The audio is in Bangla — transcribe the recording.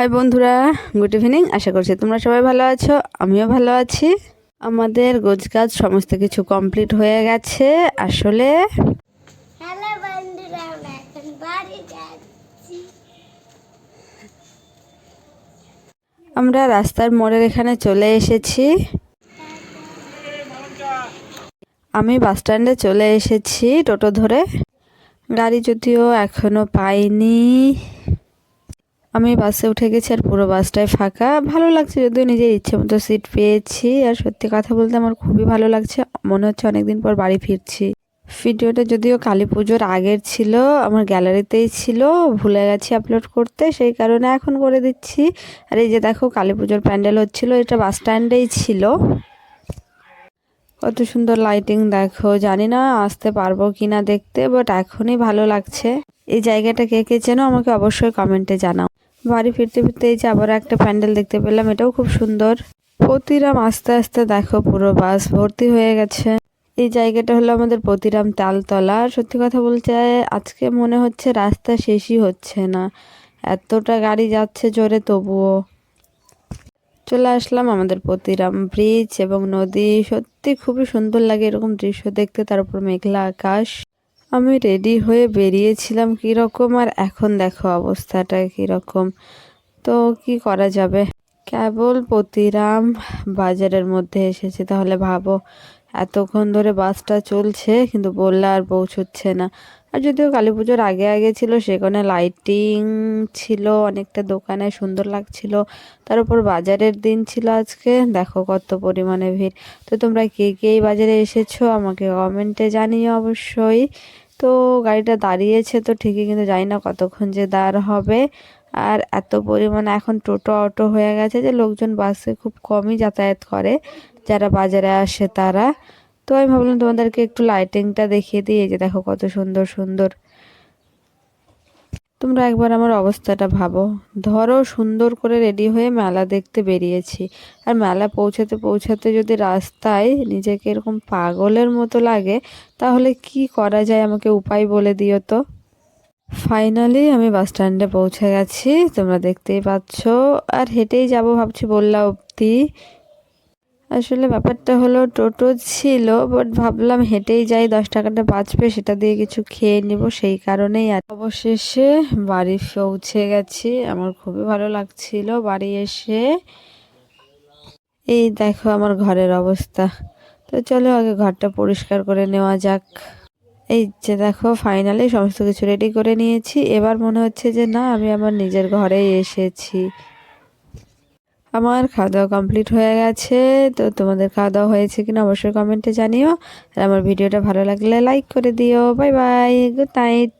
হাই বন্ধুরা গুড ইভিনিং। আশা করছি তোমরা সবাই ভালো আছো আমিও ভালো আছি। আমাদের গোজগাছ সমস্ত কিছু কমপ্লিট হয়ে গেছে। আসলে আমরা রাস্তার মোড়ের এখানে চলে এসেছি। আমি বাস স্ট্যান্ডে চলে এসেছি টোটো ধরে। গাড়ি যদিও এখনও পাইনি। আমি বাসে উঠে গেছি আর পুরো বাসটাই ফাঁকা। ভালো লাগছে যদিও নিজের ইচ্ছে মতো সিট পেয়েছি। আর সত্যি কথা বলতে আমার খুবই ভালো লাগছে। মনে হচ্ছে অনেকদিন পর বাড়ি ফিরছি। ভিডিওটা যদিও কালী পুজোর আগের ছিল, আমার গ্যালারিতেই ছিল, ভুলে গেছি আপলোড করতে, সেই কারণে এখন করে দিচ্ছি। আর এই যে দেখো, কালী পুজোর প্যান্ডেল হচ্ছিল, এটা বাস স্ট্যান্ডেই ছিল। কত সুন্দর লাইটিং দেখো, জানি না আসতে পারব কি না দেখতে বাট এখনই ভালো লাগছে। এই জায়গাটা কে কে চেনো আমাকে অবশ্যই কমেন্টে জানাও। বাড়ি ফিরতে ফিরতে এই যে আবার একটা প্যান্ডেল দেখতে পেলাম, এটাও খুব সুন্দর। প্রতিরাম আস্তে আস্তে দেখো পুরো বাস ভর্তি হয়ে গেছে। এই জায়গাটা হলো আমাদের প্রতিরাম তালতলা। আর সত্যি কথা বলতে আজকে মনে হচ্ছে রাস্তা শেষই হচ্ছে না। এতটা গাড়ি যাচ্ছে জোরে তবুও। চলে আসলাম আমাদের প্রতিরাম ব্রিজ এবং নদী। সত্যি খুবই সুন্দর লাগে এরকম দৃশ্য দেখতে। তার উপর মেঘলা আকাশ। আমি রেডি হয়ে বেরিয়েছিলাম কীরকম আর এখন দেখো অবস্থাটা কীরকম। তো কি করা যাবে? কেবল প্রতিরাম বাজারের মধ্যে এসেছি, তাহলে ভাবো। এতক্ষণ ধরে বাসটা চলছে, কিন্তু বললে আর পৌঁছচ্ছে না। আর যদিও কালী পুজোর আগে আগে ছিল, সেখানে লাইটিং ছিল, অনেকটা দোকানে সুন্দর লাগছিল। তার উপর বাজারের দিন ছিল আজকে। দেখো কত পরিমাণে ভিড়। তো তোমরা কে কে এই বাজারে এসেছ আমাকে কমেন্টে জানিও অবশ্যই। তো গাড়িটা দাঁড়িয়েছে তো ঠিকই, কিন্তু জানি না কতক্ষণ যে দাঁড় হবে। আর এত পরিমাণে এখন টোটো অটো হয়ে গেছে যে লোকজন বাসে খুব কমই যাতায়াত করে, যারা বাজারে আসে তারা। তো আমি ভাবলাম তোমাদেরকে একটু লাইটিংটা দেখিয়ে দিই, এই যে দেখো কত সুন্দর সুন্দর। তোমরা একবার আমার অবস্থাটা ভাবো। ধরো সুন্দর করে রেডি হয়ে মেলা দেখতে বেরিয়েছি। আর মেলা পৌঁছাতে পৌঁছাতে যদি রাস্তায় নিজেকে এরকম পাগলের মতো লাগে, তাহলে কি করা যায়? আমাকে উপায় বলে দিও তো। ফাইনালি আমি বাস স্ট্যান্ডে পৌঁছে গেছি। তোমরা দেখতেই পাচ্ছ। আর হেঁটেই যাব ভাবছি, বললা অবধি। আসলে ব্যাপারটা হলো টোটো ছিল বাট ভাবলাম হেঁটেই যাই, দশ টাকাটা বাঁচবে, সেটা দিয়ে কিছু খেয়ে নিব, সেই কারণেই আর অবশেষে বাড়ি পৌঁছে গেছি। আমার খুবই ভালো লাগছিল বাড়ি এসে। এই দেখো আমার ঘরের অবস্থা। তো চলো আগে ঘরটা পরিষ্কার করে নেওয়া যাক। এই যে দেখো ফাইনালি সমস্ত কিছু রেডি করে নিয়েছি। এবার মনে হচ্ছে যে না, আমি আমার নিজের ঘরেই এসেছি। আমার খাওয়া দাওয়া কমপ্লিট হয়ে গেছে। তো তোমাদের খাওয়া দাওয়া হয়েছে কিনা অবশ্যই কমেন্টে জানিও। আর আমার ভিডিওটা ভালো লাগলে লাইক করে দিও। Bye bye good night